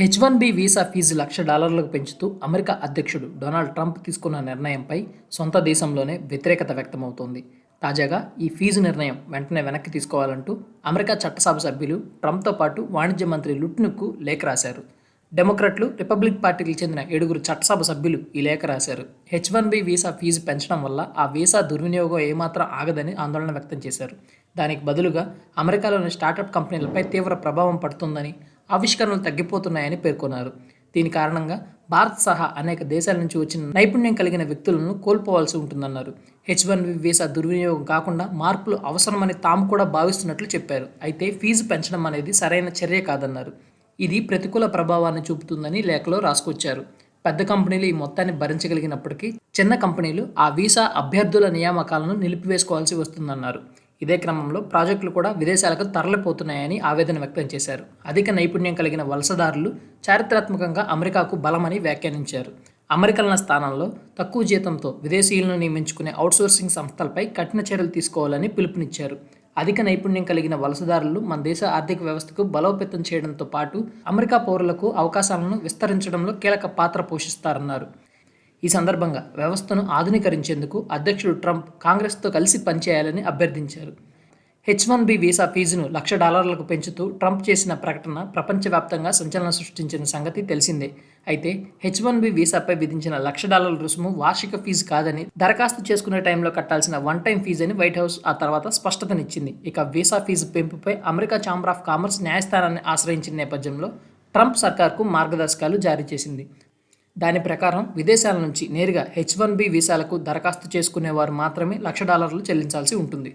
H one B visa fee lakh డాలర్లకు పెంచుతూ America అధ్యక్షుడు డొనాల్డ్ ట్రంప్ తీసుకున్న నిర్ణయంపై సొంత దేశంలోనే వ్యతిరేకత వ్యక్తమవుతోంది. తాజాగా ఈ ఫీజు నిర్ణయం వెంటనే వెనక్కి తీసుకోవాలంటూ అమెరికా చట్టసభ సభ్యులు ట్రంప్తో పాటు వాణిజ్య మంత్రి లుట్నుక్కు లేఖ రాశారు. డెమోక్రట్లు రిపబ్లిక్ పార్టీకి చెందిన ఏడుగురు చట్టసభ సభ్యులు ఈ లేఖ రాశారు. H one B visa fee పెంచడం వల్ల ఆ వీసా దుర్వినియోగం ఏమాత్రం ఆగదని ఆందోళన వ్యక్తం చేశారు. దానికి బదులుగా అమెరికాలోని స్టార్టప్ కంపెనీలపై తీవ్ర ప్రభావం పడుతుందని ఆవిష్కరణలు తగ్గిపోతున్నాయని పేర్కొన్నారు. దీని కారణంగా భారత్ సహా అనేక దేశాల నుంచి వచ్చిన నైపుణ్యం కలిగిన వ్యక్తులను కోల్పోవాల్సి ఉంటుందన్నారు. హెచ్ వన్ వీసా దుర్వినియోగం కాకుండా మార్పులు అవసరమని తాము కూడా భావిస్తున్నట్లు చెప్పారు. అయితే ఫీజు పెంచడం అనేది సరైన చర్య కాదన్నారు. ఇది ప్రతికూల ప్రభావాన్ని చూపుతుందని లేఖలో రాసుకొచ్చారు. పెద్ద కంపెనీలు ఈ మొత్తాన్ని భరించగలిగినప్పటికీ చిన్న కంపెనీలు ఆ వీసా అభ్యర్థుల నియామకాలను నిలిపివేసుకోవాల్సి వస్తుందన్నారు. ఇదే క్రమంలో ప్రాజెక్టులు కూడా విదేశాలకు తరలిపోతున్నాయని ఆవేదన వ్యక్తం చేశారు. అధిక నైపుణ్యం కలిగిన వలసదారులు చారిత్రాత్మకంగా అమెరికాకు బలమని వ్యాఖ్యానించారు. అమెరికన్ల స్థానంలో తక్కువ జీతంతో విదేశీయులను నియమించుకునే అవుట్సోర్సింగ్ సంస్థలపై కఠిన చర్యలు తీసుకోవాలని పిలుపునిచ్చారు. అధిక నైపుణ్యం కలిగిన వలసదారులు మన దేశ ఆర్థిక వ్యవస్థకు బలోపేతం చేయడంతో పాటు అమెరికా పౌరులకు అవకాశాలను విస్తరించడంలో కీలక పాత్ర పోషిస్తారన్నారు. ఈ సందర్భంగా వ్యవస్థను ఆధునీకరించేందుకు అధ్యక్షుడు ట్రంప్ కాంగ్రెస్తో కలిసి పనిచేయాలని అభ్యర్థించారు. హెచ్ వన్ బి వీసా ఫీజును లక్ష డాలర్లకు పెంచుతూ ట్రంప్ చేసిన ప్రకటన ప్రపంచవ్యాప్తంగా సంచలనం సృష్టించిన సంగతి తెలిసిందే. అయితే హెచ్ వన్ బి వీసాపై విధించిన లక్ష డాలర్ల రుసుము వార్షిక ఫీజు కాదని దరఖాస్తు చేసుకునే టైంలో కట్టాల్సిన వన్ టైం ఫీజు అని వైట్ హౌస్ ఆ తర్వాత స్పష్టతనిచ్చింది. ఇక వీసా ఫీజు పెంపుపై అమెరికా ఛాంబర్ ఆఫ్ కామర్స్ న్యాయస్థానాన్ని ఆశ్రయించిన నేపథ్యంలో ట్రంప్ సర్కార్కు మార్గదర్శకాలు జారీ చేసింది. దాని ప్రకారం విదేశాల నుంచి నేరుగా హెచ్ వన్ బి వీసాలకు దరఖాస్తు చేసుకునేవారు మాత్రమే లక్ష డాలర్లు చెల్లించాల్సి ఉంటుంది.